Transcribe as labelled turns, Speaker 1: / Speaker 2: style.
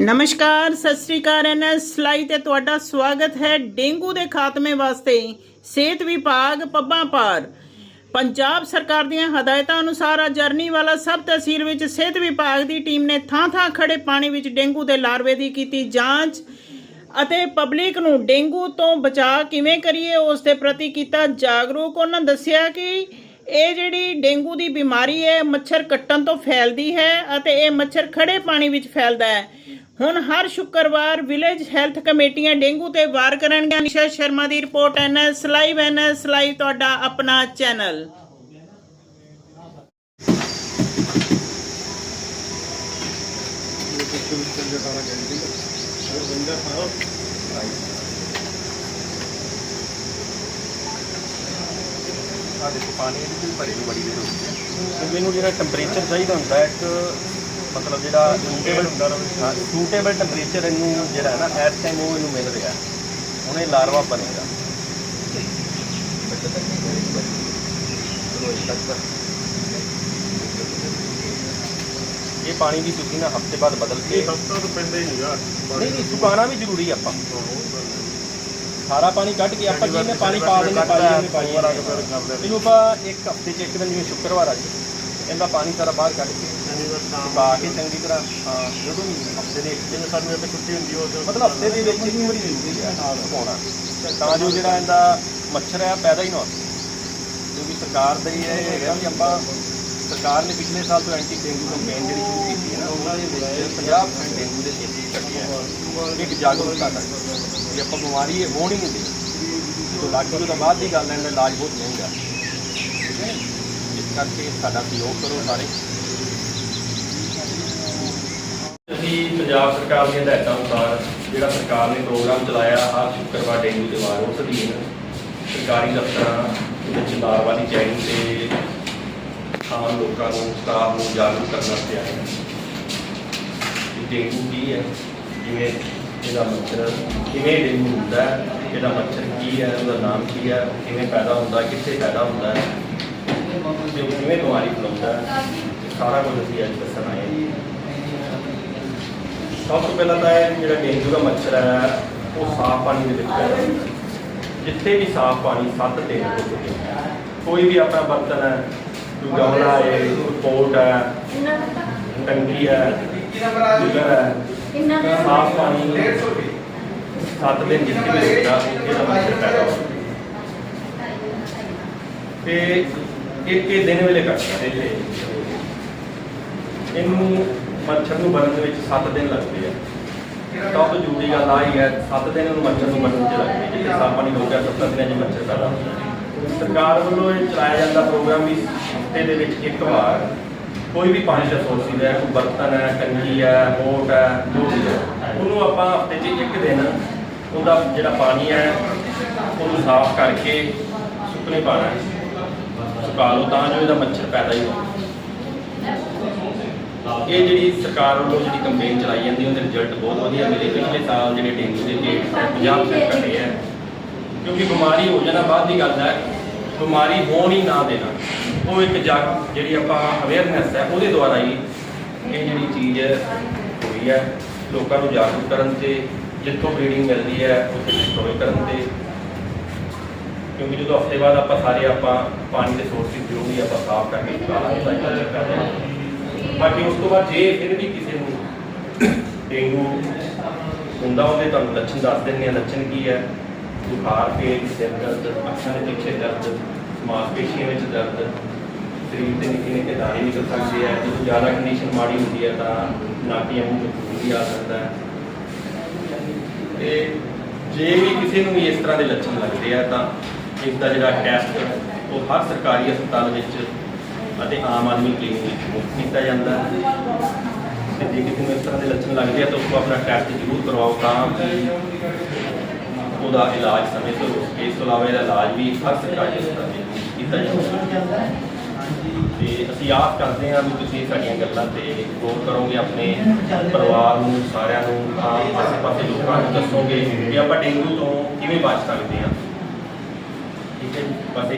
Speaker 1: ਨਮਸਕਾਰ, ਸਤਿ ਸ੍ਰੀ ਅਕਾਲ ਐਨਐਸ ਸਲਾਈ ਤੇ ਤੁਹਾਡਾ ਸਵਾਗਤ ਹੈ ਡੇਂਗੂ ਦੇ ਖਾਤਮੇ ਵਾਸਤੇ ਸਿਹਤ ਵਿਭਾਗ ਪੱਬਾਂ ਪਾਰ। ਪੰਜਾਬ ਸਰਕਾਰ ਦੀਆਂ ਹਦਾਇਤਾਂ ਅਨੁਸਾਰ ਅੱਜ ਅਰਨੀਵਾਲਾ ਸਭ ਤਹਿਸੀਲ ਵਿੱਚ ਸਿਹਤ ਵਿਭਾਗ ਦੀ ਟੀਮ ਨੇ ਥਾਂ-ਥਾਂ ਖੜੇ ਪਾਣੀ ਵਿੱਚ ਡੇਂਗੂ ਦੇ ਲਾਰਵੇ ਦੀ ਕੀਤੀ ਜਾਂਚ ਅਤੇ ਪਬਲਿਕ ਨੂੰ ਡੇਂਗੂ ਤੋਂ ਬਚਾਅ ਕਿਵੇਂ ਕਰੀਏ ਉਸ ਦੇ ਪ੍ਰਤੀ ਕੀਤਾ ਜਾਗਰੂਕ। ਉਹਨਾਂ ਦੱਸਿਆ ਕਿ ਇਹ ਜਿਹੜੀ ਡੇਂਗੂ ਦੀ ਬਿਮਾਰੀ ਹੈ, ਮੱਛਰ ਕੱਟਣ ਤੋਂ ਫੈਲਦੀ ਹੈ ਅਤੇ ਇਹ ਮੱਛਰ ਖੜੇ ਪਾਣੀ ਵਿੱਚ ਫੈਲਦਾ ਹੈ। ਹੁਣ ਹਰ ਸ਼ੁੱਕਰਵਾਰ ਵਿਲੇਜ ਹੈਲਥ ਕਮੇਟੀਆਂ ਡੇਂਗੂ ਤੇ ਵਾਰ ਕਰਨਗੀਆਂ। ਨਿਸ਼ਾ ਸ਼ਰਮਾ ਦੀ report NS live NS live ਤੁਹਾਡਾ ਆਪਣਾ ਚੈਨਲ।
Speaker 2: ਆ ਦੇਖੋ ਪਾਣੀ ਇਹਦੇ ਵਿੱਚ ਭਰੇ ਨੂੰ ਬੜੀ ਦੇਰ ਹੋ ਗਈ ਹੈ। ਇਹਨੂੰ ਜਿਹੜਾ ਟੈਂਪਰੇਚਰ ਚਾਹੀਦਾ ਹੁੰਦਾ ਹੈ ਇੱਕ ਮਤਲਬ ਜਿਹੜਾ ਸੂਟੇਬਲ ਹੁੰਦਾ ਹਾਂ ਸੂਟੇਬਲ ਟੈਂਪਰੇਚਰ ਇਹਨੂੰ ਜਿਹੜਾ ਹੈ ਨਾ ਇਸ ਟਾਈਮ ਉਹ ਇਹਨੂੰ ਮਿਲ ਰਿਹਾ। ਹੁਣ ਇਹ ਲਾਰਵਾ ਬਣੇਗਾ। ਇਹ ਪਾਣੀ ਵੀ ਤੁਸੀਂ ਨਾ ਹਫ਼ਤੇ ਬਾਅਦ ਬਦਲ ਕੇ
Speaker 3: ਹਫਤਾ ਤਾਂ ਪੈਂਦਾ ਹੀ ਨਹੀਂਗਾ
Speaker 2: ਨਹੀਂ ਨਹੀਂ ਸੁਕਾਉਣਾ ਵੀ ਜ਼ਰੂਰੀ ਆਪਾਂ। ਸਾਰਾ ਪਾਣੀ ਕੱਢ ਕੇ ਆਪਾਂ ਜਿਵੇਂ ਪਾਣੀ ਪਾ ਜਾਂਦੇ ਪਾਈ ਜਾਂਦੇ ਇਹਨੂੰ ਆਪਾਂ ਇੱਕ ਹਫ਼ਤੇ ਚ ਇੱਕ ਦਿਨ ਜਿਵੇਂ ਸ਼ੁੱਕਰਵਾਰ ਆ ਜੀ ਇਹਦਾ ਪਾਣੀ ਸਾਰਾ ਬਾਹਰ ਕੱਢ ਕੇ ਪਾ ਕੇ ਚੰਗੀ ਤਰ੍ਹਾਂ ਹਾਂ ਜਦੋਂ ਵੀ ਹਫ਼ਤੇ ਦੇ ਇੱਕ ਦਿਨ
Speaker 3: ਸਾਨੂੰ ਇੱਥੇ ਛੁੱਟੀ ਹੁੰਦੀ ਉਹ
Speaker 2: ਮਤਲਬ ਹਫ਼ਤੇ ਦੇ ਵਿੱਚ ਇੱਕ ਵਾਰੀ ਜ਼ਰੂਰੀ ਹੈ ਸੁਕਾਉਣਾ ਤਾਂ ਜੋ ਜਿਹੜਾ ਇਹਦਾ ਮੱਛਰ ਹੈ ਪੈਦਾ ਹੀ ਨਾ ਹੋਵੇ ਕਿਉਂਕਿ ਸਰਕਾਰ ਦਾ ਇਹ ਹੈਗਾ ਵੀ ਆਪਾਂ ਸਰਕਾਰ ਨੇ ਪਿਛਲੇ ਸਾਲ ਤੋਂ ਐਂਟੀ ਡੇਂਗੂ ਕੰਪੇਨ ਜਿਹੜੀ ਸ਼ੁਰੂ ਕੀਤੀ ਹੈ ਨਾ ਉਹਨਾਂ ਦੇ ਵਿੱਚ 50% ਡੇਂਗੂ ਦੇ ਕੇਸਿਸ ਘਟੇ ਹੈ ਇੱਕ ਜਾਗਰੂਕਤਾ ਦਾ ਵੀ ਆਪਾਂ ਬਿਮਾਰੀ ਇਹ ਹੋਣ ਨਹੀਂ ਦੇਣੀ ਤੋਂ ਲੱਗ ਤੋਂ ਬਾਅਦ ਦੀ ਗੱਲ ਹੈ ਇਹਦਾ ਇਲਾਜ ਬਹੁਤ ਮਹਿੰਗਾ ਠੀਕ ਹੈ ਇਸ ਕਰਕੇ ਸਾਡਾ ਸਹਿਯੋਗ ਕਰੋ ਸਾਰੇ ਪੰਜਾਬ ਸਰਕਾਰ ਦੀਆਂ ਹਦਾਇਤਾਂ ਅਨੁਸਾਰ ਜਿਹੜਾ ਸਰਕਾਰ ਨੇ ਪ੍ਰੋਗਰਾਮ ਚਲਾਇਆ ਹਰ ਸ਼ੁੱਕਰਵਾਰ ਡੇਂਗੂ ਦੇ ਵਾਰ ਉਸ ਅਧੀਨ ਸਰਕਾਰੀ ਦਫ਼ਤਰਾਂ ਵਿੱਚ ਲਾਰਵਾ ਦੀ ਚੈਕਿੰਗ ਤੇ ਆਮ ਲੋਕਾਂ ਨੂੰ, ਸਟਾਫ ਨੂੰ ਜਾਗਰੂਕ ਕਰਨ ਵਾਸਤੇ ਆਏ ਡੇਂਗੂ ਕੀ ਹੈ? ਜਿਵੇਂ ਇਹਦਾ ਮੱਛਰ, ਕਿਵੇਂ ਡੇਂਗੂ ਹੁੰਦਾ ਹੈ? ਇਹਦਾ ਮੱਛਰ ਕੀ ਹੈ? ਉਹਦਾ ਨਾਮ ਕੀ ਹੈ? ਕਿਵੇਂ ਪੈਦਾ ਹੁੰਦਾ, ਕਿੱਥੇ ਪੈਦਾ ਹੁੰਦਾ ਹੈ? ਕਿਵੇਂ ਬਿਮਾਰੀ ਫੈਲਾਉਂਦਾ ਸਾਰਾ ਕੁਝ ਅਸੀਂ ਅੱਜ ਦੱਸਣ ਆਏ ਹਾਂ। ਸਭ ਤੋਂ ਪਹਿਲਾਂ ਤਾਂ ਇਹ ਜਿਹੜਾ ਡੇਂਗੂ ਦਾ ਮੱਛਰ ਹੈ, ਉਹ ਸਾਫ਼ ਪਾਣੀ ਦੇ ਵਿੱਚ ਹੈ। ਜਿੱਥੇ ਵੀ ਸਾਫ਼ ਪਾਣੀ ਸੱਤ ਦਿਨ ਹੋ। ਚੁੱਕੇ ਕੋਈ ਵੀ ਆਪਣਾ ਬਰਤਨ ਹੈ, ਕੋਈ ਗਮਲਾ ਹੈ, ਕੋਈ ਪੋਟ ਹੈ, ਟੰਕੀ ਹੈ, ਕੂਲਰ ਹੈ, ਸਾਫ਼ ਪਾਣੀ ਸੱਤ ਦਿਨ ਜਿੱਥੇ ਵੀ ਹੁੰਦਾ, ਉੱਥੇ ਦਾ ਮੱਛਰ ਪੈਦਾ ਹੁੰਦਾ ਤੇ ਇੱਕ ਇਹ ਦਿਨ ਵੇਲੇ ਕੱਟਦਾ ਇਹਨੂੰ ਮੱਛਰ ਨੂੰ ਬਣਨ ਦੇ ਵਿੱਚ 7 ਦਿਨ ਲੱਗਦੇ ਆ। ਸਭ ਤੋਂ ਜ਼ਰੂਰੀ ਗੱਲ ਆ ਹੀ ਹੈ 7 ਦਿਨ ਉਹਨੂੰ ਮੱਛਰ ਨੂੰ ਬਣਨ ਚ ਲੱਗਦੇ ਜਿੱਥੇ ਸਾਫ਼ ਪਾਣੀ ਹੋ ਗਿਆ 7 ਦਿਨਾਂ 'ਚ ਮੱਛਰ ਪੈਦਾ ਹੁੰਦਾ ਸਰਕਾਰ ਵੱਲੋਂ ਇਹ ਚਲਾਇਆ ਜਾਂਦਾ ਪ੍ਰੋਗਰਾਮ ਵੀ ਹਫ਼ਤੇ ਦੇ ਵਿੱਚ ਇੱਕ ਵਾਰ। ਕੋਈ ਵੀ ਪਾਣੀ ਦਾ ਸੋਰਸ ਹੈ ਕੋਈ ਬਰਤਨ ਹੈ, ਟੰਕੀ ਹੈ, ਬੋਟ ਹੈ, ਜੋ ਵੀ ਹੈ, ਉਹਨੂੰ ਆਪਾਂ ਹਫ਼ਤੇ 'ਚ ਇੱਕ ਦਿਨ ਉਹਦਾ ਜਿਹੜਾ ਪਾਣੀ ਹੈ, ਉਹਨੂੰ ਸਾਫ਼ ਕਰਕੇ ਸੁੱਕਣੇ ਪਾਣਾ ਸੁਕਾ ਲਓ ਤਾਂ ਜੋ ਇਹਦਾ ਮੱਛਰ ਪੈਦਾ ਹੀ ਹੋਵੇ। ਇਹ ਜਿਹੜੀ ਸਰਕਾਰ ਵੱਲੋਂ ਜਿਹੜੀ ਕੰਪੇਨ ਚਲਾਈ ਜਾਂਦੀ ਉਹਦੇ ਰਿਜ਼ਲਟ ਬਹੁਤ ਵਧੀਆ ਮਿਲੇ। ਪਿਛਲੇ ਸਾਲ ਜਿਹੜੇ ਡੇਂਗੂ ਦੇ ਕੇਸ 50% ਘਟੇ ਹੈ ਕਿਉਂਕਿ ਬਿਮਾਰੀ ਹੋ ਜਾਣਾ ਬਾਅਦ ਦੀ ਗੱਲ ਹੈ, ਬਿਮਾਰੀ ਹੋਣ ਹੀ ਨਾ ਦੇਣਾ। ਉਹ ਇੱਕ ਜਾਗ ਜਿਹੜੀ ਆਪਾਂ ਅਵੇਅਰਨੈਸ ਹੈ, ਉਹਦੇ ਦੁਆਰਾ ਹੀ ਇਹ ਜਿਹੜੀ ਚੀਜ਼ ਹੋਈ ਹੈ, ਲੋਕਾਂ ਨੂੰ ਜਾਗਰੂਕ ਕਰਨ ਤੇ, ਜਿੱਥੋਂ ਬਰੀਡਿੰਗ ਮਿਲਦੀ ਹੈ, ਉੱਥੇ ਡਿਸਟਰੋਏ ਕਰਨ ਤੇ। ਕਿਉਂਕਿ ਜਦੋਂ ਹਫ਼ਤੇ ਬਾਅਦ ਆਪਾਂ ਸਾਰੇ ਆਪਾਂ ਪਾਣੀ ਦੇ ਸੋਰਸਿਸ ਜੋ ਵੀ ਆਪਾਂ ਸਾਫ਼ ਕਰਕੇ ਨਿਕਾਲਾਂਗੇ ਸਾਈਕਲ ਕਰਦੇ ਹਾਂ। ਬਾਕੀ ਉਸ ਤੋਂ ਬਾਅਦ ਜੇ ਫਿਰ ਵੀ ਕਿਸੇ ਨੂੰ ਡੇਂਗੂ ਹੁੰਦਾ ਉਹਦੇ ਤੁਹਾਨੂੰ ਲੱਛਣ ਦੱਸ ਦਿੰਦੇ ਆ ਲੱਛਣ ਕੀ ਹੈ? ਬੁਖਾਰ, ਪੇਟ, ਸਿਰ ਦਰਦ, ਅੱਖਾਂ ਦੇ ਪਿੱਛੇ ਦਰਦ ਮਾਸਪੇਸ਼ੀਆਂ ਵਿੱਚ ਦਰਦ, ਸਰੀਰ ਦੇ ਨਿੱਕੇ ਨਿੱਕੇ ਦਾਣੇ ਨਿਕਲ ਸਕਦੇ ਆ, ਜਦੋਂ ਜ਼ਿਆਦਾ ਕੰਡੀਸ਼ਨ ਮਾੜੀ ਹੁੰਦੀ ਹੈ ਤਾਂ ਨਾਟੀਆਂ ਮੂੰਹ ਵਿੱਚ ਵੀ ਆ ਸਕਦਾ ਹੈ। ਤੇ ਜੇ ਵੀ ਕਿਸੇ ਨੂੰ ਵੀ ਇਸ ਤਰ੍ਹਾਂ ਦੇ ਲੱਛਣ ਲੱਗਦੇ ਆ ਤਾਂ ਇਸ ਦਾ ਜਿਹੜਾ ਟੈਸਟ ਉਹ ਹਰ ਸਰਕਾਰੀ ਹਸਪਤਾਲ ਵਿੱਚ ਅਤੇ ਆਮ ਆਦਮੀ ਕਲੀਨਿਕ ਵਿੱਚ ਮੁਫਤ ਕੀਤਾ ਜਾਂਦਾ ਹੈ। ਤੇ ਜੇ ਕਿਸੇ ਨੂੰ ਇਸ ਤਰ੍ਹਾਂ ਦੇ ਲੱਛਣ ਲੱਗਦੇ ਆ ਤਾਂ ਉਸ ਉਸਨੂੰ ਆਪਣਾ ਟੈਸਟ ਜ਼ਰੂਰ ਕਰਵਾਓ ਤਾਂ ਕਿ ਉਹਦਾ ਇਲਾਜ ਸਮੇਂ ਸਿਰ ਇਸ ਤੋਂ ਇਲਾਵਾ ਇਹਦਾ ਇਲਾਜ ਵੀ ਹਰ ਸਰਕਾਰੀ ਹਸਪਤਾਲ ਵਿੱਚ ਕੀਤਾ ਜਾਂਦਾ ਹੈ। ਤੇ ਅਸੀਂ ਆਪ ਕਰਦੇ ਹਾਂ ਵੀ ਤੁਸੀਂ ਸਾਡੀਆਂ ਗੱਲਾਂ ਤੇ ਗੌਰ ਕਰੋਗੇ, ਆਪਣੇ ਪਰਿਵਾਰ ਨੂੰ, ਸਾਰਿਆਂ ਨੂੰ ਆਮ ਆਸ-ਪਾਸੇ ਲੋਕਾਂ ਨੂੰ ਦੱਸੋਗੇ ਕਿ ਆਪਾਂ ਡੇਂਗੂ ਤੋਂ ਕਿਵੇਂ ਬਚ ਸਕਦੇ ਹਾਂ। ਠੀਕ ਹੈ ਬਸ